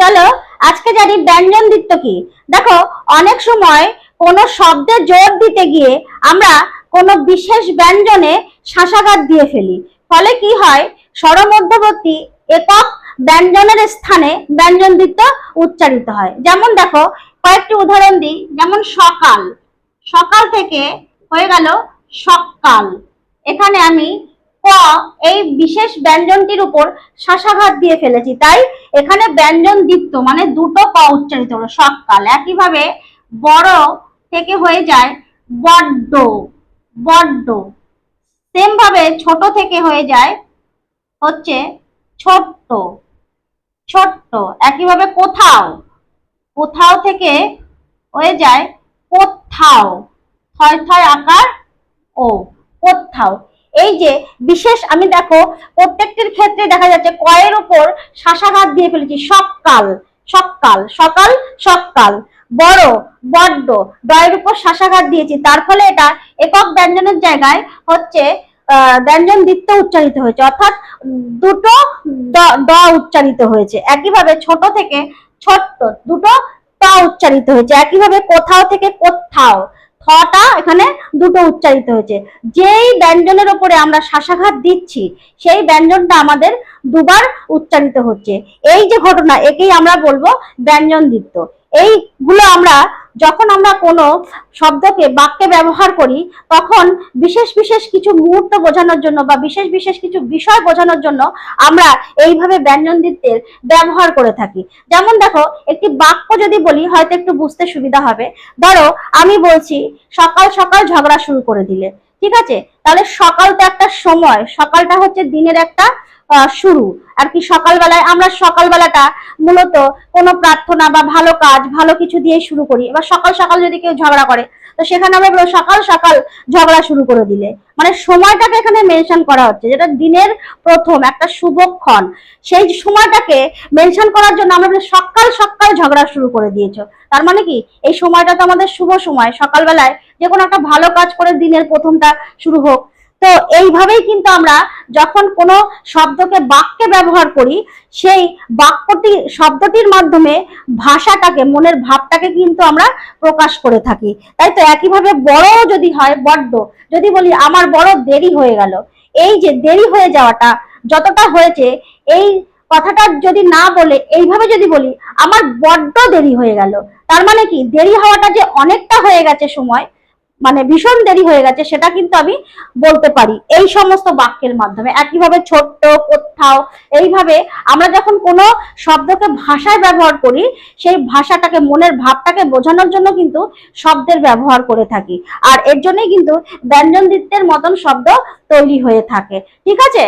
চলো, আজকে জানি ব্যঞ্জন দিত্য কি। দেখো, অনেক সময় কোনো শব্দে জোর দিতে গিয়ে আমরা কোনো বিশেষ ব্যঞ্জনে শাসাঘাত দিয়ে ফেলি। ফলে কি হয়? স্বরমধ্যবর্তী একক ব্যঞ্জনের স্থানে ব্যঞ্জন দিত্য উচ্চারিত হয়। যেমন দেখো, কয়েকটি উদাহরণ দিই। যেমন সকাল। সকাল থেকে হয়ে গেল সকাল। এখানে আমি ক, এই বিশেষ ব্যঞ্জনটির উপর শাসাঘাত দিয়ে ফেলেছি। তাই এখানে ব্যঞ্জন দীপ্ত মানে দুটো ক উচ্চারিত হলো। সকাল, একইভাবে বড় থেকে হয়ে যায় বড্ড বড্ড। সেম ভাবে ছোট থেকে হয়ে যায় হচ্ছে ছোট্ট ছোট্ট। একইভাবে কোথাও কোথাও থেকে হয়ে যায় কোথাও। থয় থয় আকার ও কোথাও। এই যে বিশেষ আমি দেখো প্রত্যেকটির ক্ষেত্রে দেখা যাচ্ছে কয়ের উপর শাসাঘাত দিয়ে ফেলেছি, সকাল সকাল সকাল সকাল। বড়, বড্ড দয়ের উপর শাসাঘাত দিয়েছি, তার ফলে এটা একক ব্যঞ্জনের জায়গায় হচ্ছে ব্যঞ্জন দ্বিত্ব উচ্চারিত হয়েছে, অর্থাৎ দুটো দ- উচ্চারিত হয়েছে। একইভাবে ছোট থেকে ছোট্ট দুটো ত উচ্চারিত হয়েছে, একইভাবে কোথাও থেকে কোথাও। থটা এখানে দুটো উচ্চারিত হয়েছে। যেই ব্যঞ্জনের ওপরে আমরা শাসাঘাত দিচ্ছি, সেই ব্যঞ্জনটা আমাদের দুবার উচ্চারিত হচ্ছে। এই যে ঘটনা, একেই আমরা বলব ব্যঞ্জন দিত্য এইগুলো আমরা যখন আমরা কোনো শব্দকে বাক্যে ব্যবহার করি, তখন বিশেষ বিশেষ কিছু মুহূর্ত বোঝানোর জন্য বা বিশেষ বিশেষ কিছু বিষয় বোঝানোর জন্য আমরা এইভাবে ব্যঞ্জন দিত্বের ব্যবহার করে থাকি। যেমন দেখো, একটি বাক্য যদি বলি, হয়তো একটু বুঝতে সুবিধা হবে। ধরো, আমি বলছি, সকাল সকাল ঝগড়া শুরু করে দিলে। ঠিক আছে? তাহলে সকাল তো একটা সময়, সকালটা হচ্ছে দিনের একটা শুরু। আর কি সকালবেলায়, আমরা সকালবেলাটা মূলত কোনো প্রার্থনা বা ভালো কাজ, ভালো কিছু দিয়ে শুরু করি। এবার সকাল সকাল যদি কেউ ঝগড়া করে তো সেখানে বলব সকাল সকাল ঝগড়া শুরু করে দিলে। মানে সময়টাকে এখানে মেনশন করা হচ্ছে, যেটা দিনের প্রথম একটা শুভক্ষণ। সেই সময়টাকে মেনশন করার জন্য আমরা সকাল সকাল ঝগড়া শুরু করে দিয়েছ। তার মানে কি? এই সময়টা তো আমাদের শুভ সময়। সকালবেলায় যে কোনো একটা ভালো কাজ করে দিনের প্রথমটা শুরু হোক তো এইভাবেই কিন্তু আমরা যখন কোনো শব্দকে বাক্যে ব্যবহার করি, সেই বাক্যটি, শব্দটির মাধ্যমে ভাষাটাকে, মনের ভাবটাকে কিন্তু আমরা প্রকাশ করে থাকি। তাই তো একইভাবে বড় যদি হয়, বড্ড, যদি বলি আমার বড় দেরি হয়ে গেল, এই যে দেরি হয়ে যাওয়াটা, যতটা হয়েছে, এই কথাটা যদি না বলে, এইভাবে যদি বলি আমার বড্ড দেরি হয়ে গেল, তার মানে কি? দেরি হওয়াটা যে অনেকটা হয়ে গেছে সময় মানে ভীষণ দেরি হয়ে গেছে, সেটা কিন্তু আমি বলতে পারি। এই সমস্ত বাক্যের মাধ্যমে, একইভাবে ছোট্ট, কোথাও, এইভাবে আমরা যখন কোনো শব্দকে ভাষায় ব্যবহার করি, সেই ভাষাটাকে, মনের ভাবটাকে বোঝানোর জন্য কিন্তু শব্দের ব্যবহার করে থাকি। আর এর জন্যই কিন্তু ব্যঞ্জন মতন শব্দ তৈরি হয়ে থাকে। ঠিক আছে?